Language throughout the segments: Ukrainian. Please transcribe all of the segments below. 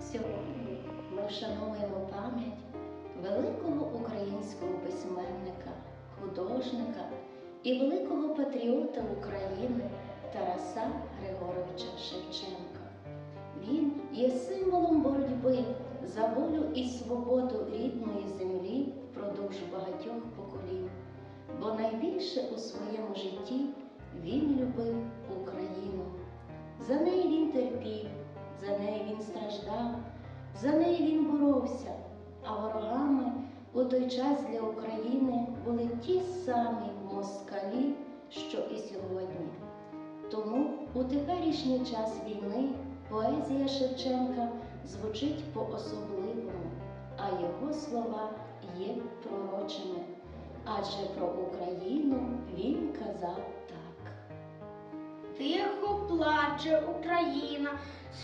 Сьогодні ми вшановуємо пам'ять великого українського письменника, художника і великого патріота України Тараса Григоровича Шевченка. Він є символом боротьби за волю і свободу рідної землі впродовж багатьох поколінь, бо найбільше у своєму житті він любив Україну. За неї він терпів, за неї він страждав, за неї він боровся, а ворогами у той час для України були ті самі москалі, що і сьогодні. Тому у теперішній час війни поезія Шевченка звучить по-особливому, а його слова є пророчими. Адже про Україну він казав так. Тихо плаче Україна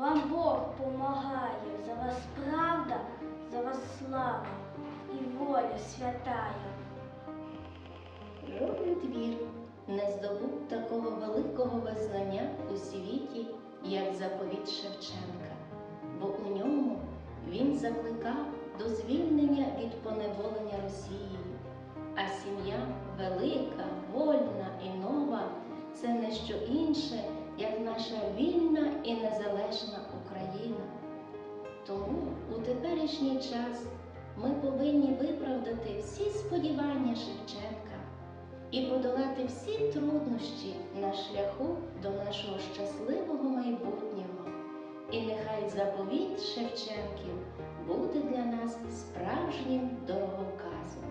вам Бог помагає, за вас правда, за вас слава і воля святая. Жоден твір не здобув такого великого визнання у світі, як заповіт Шевченка, бо у ньому він закликав до звільнення від поневолення Росією. А сім'я велика, вольна і нова це не що інше, як наша вільна і незалежна Україна. Тому у теперішній час ми повинні виправдати всі сподівання Шевченка і подолати всі труднощі на шляху до нашого щасливого майбутнього. І нехай заповіт Шевченків буде для нас справжнім дороговказом.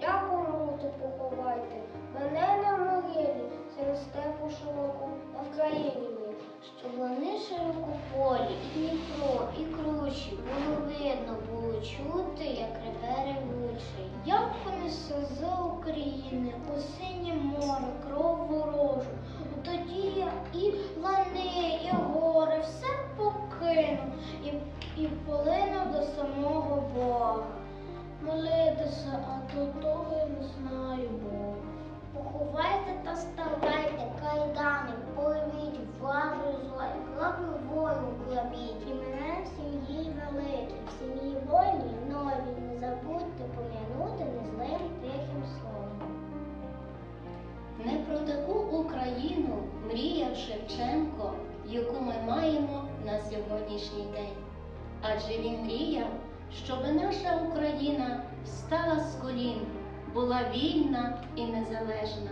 Дякую, поховайте, У синє море, кров ворожу, тоді я і лани, і гори, все покину, і, і полину до самого Бога молитися, а до того я не знаю Бога. Поховайте та ставайте сьогоднішній день. Адже він мріяв, щоб наша Україна встала з колін, була вільна і незалежна.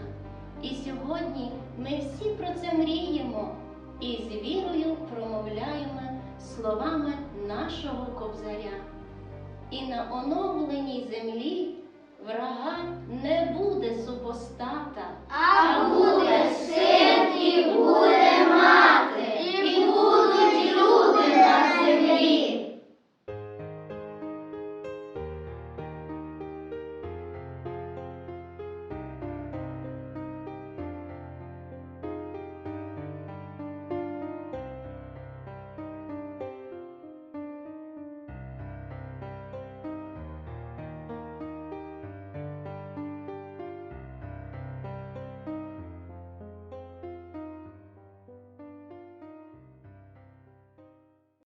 І сьогодні ми всі про це мріємо і з вірою промовляємо словами нашого кобзаря. І на оновленій землі врага не буде супостата,